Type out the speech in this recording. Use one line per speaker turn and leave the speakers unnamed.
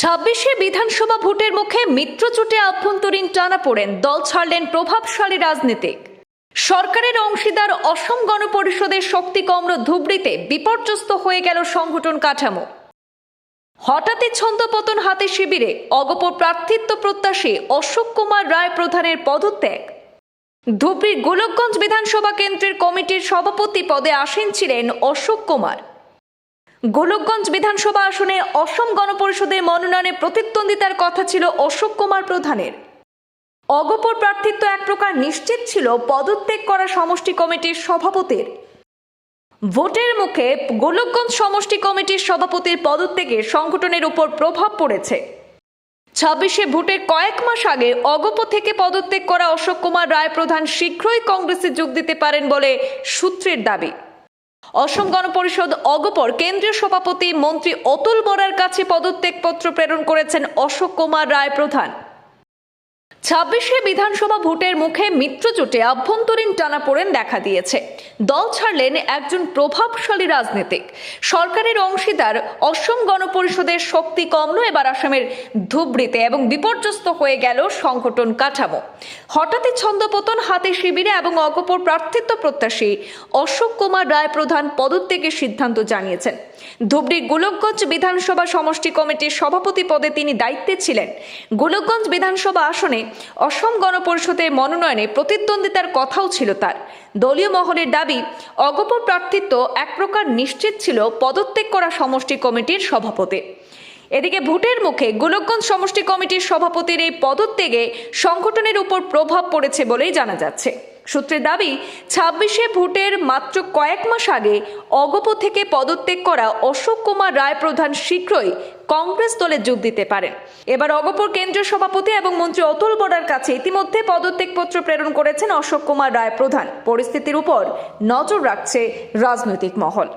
ছাব্বিশে বিধানসভা ভোটের মুখে মিত্রজোটে আভ্যন্তরীণ টানা পড়েন, দল ছাড়লেন প্রভাবশালী রাজনীতিক। সরকারের অংশীদার অসম গণপরিষদের শক্তি কমর ধুবড়িতে বিপর্যস্ত হয়ে গেল সংগঠন কাঠামো। হঠাৎই ছন্দপতন হাতে শিবিরে অগপর প্রার্থিত্ব প্রত্যাশী অশোক কুমার রায় প্রধানের পদত্যাগ। ধুবড়ির গোলকগঞ্জ বিধানসভা কেন্দ্রের কমিটির সভাপতি পদে আসীন ছিলেন অশোক কুমার। গোলকগঞ্জ বিধানসভা আসনে অসম গণপরিষদের মনোনয়নে প্রতিদ্বন্দ্বিতার কথা ছিল অশোক কুমার প্রধানের। অগপর প্রার্থিত্ব এক প্রকার নিশ্চিত ছিল পদত্যাগ করা সমষ্টি কমিটির সভাপতির। ভোটের মুখে গোলকগঞ্জ সমষ্টি কমিটির সভাপতির পদত্যাগে সংগঠনের উপর প্রভাব পড়েছে। ছাব্বিশে ভোটের কয়েক মাস আগে অগপ থেকে পদত্যাগ করা অশোক কুমার রায় প্রধান শীঘ্রই কংগ্রেসে যোগ দিতে পারেন বলে সূত্রের দাবি। অসম গণপরিষদ অগপর কেন্দ্রীয় সভাপতি মন্ত্রী অতুল বরার কাছে পদত্যাগপত্র প্রেরণ করেছেন অশোক কুমার রায় প্রধান। ছাব্বিশে বিধানসভা ভোটের মুখে মিত্রজোটে আভ্যন্তরীণ টানাপোড়েন দেখা দিয়েছে। দল ছাড়লেন একজন প্রভাবশালী রাজনীতিক। সরকারের অংশীদার অসম গণপরিষদের শক্তি কমল এবার আসামের ধুবড়িতে এবং বিপর্যস্ত হয়ে গেল সংগঠন কাঠামো। হঠাৎই ছন্দপতন, হাতে শিবিরে এবং অগপর প্রার্থিত্ব প্রত্যাশী অশোক কুমার রায় প্রধান পদত্যাগের সিদ্ধান্ত জানিয়েছেন। ধুবড়ির গোলকগঞ্জ বিধানসভা সমষ্টি কমিটির সভাপতি পদে তিনি দায়িত্বে ছিলেন। গোলকগঞ্জ বিধানসভা আসনে অসম গণপরিষদের মনোনয়নে প্রতিদ্বন্দ্বিতার কথাও ছিল তার। দলীয় মহলের দাবি অগপর প্রার্থিত্ব এক প্রকার নিশ্চিত ছিল পদত্যাগ করা সমষ্টি কমিটির সভাপতি। এদিকে ভোটের মুখে গোলকগঞ্জ সমষ্টি কমিটির সভাপতির এই পদত্যাগে সংগঠনের উপর প্রভাব পড়েছে বলেই জানা যাচ্ছে। সূত্রের দাবি, ছাব্বিশে ভোটের মাত্র কয়েক মাস আগে অগপ থেকে পদত্যাগ করা অশোক কুমার রায় প্রধান শীঘ্রই কংগ্রেস দলে যোগ দিতে পারেন এবার অগপর কেন্দ্রীয় সভাপতি এবং মন্ত্রী অতুল বড়ার কাছে ইতিমধ্যে পদত্যাগপত্র প্রেরণ করেছেন অশোক কুমার রায় প্রধান। পরিস্থিতির উপর নজর রাখছে রাজনৈতিক মহল।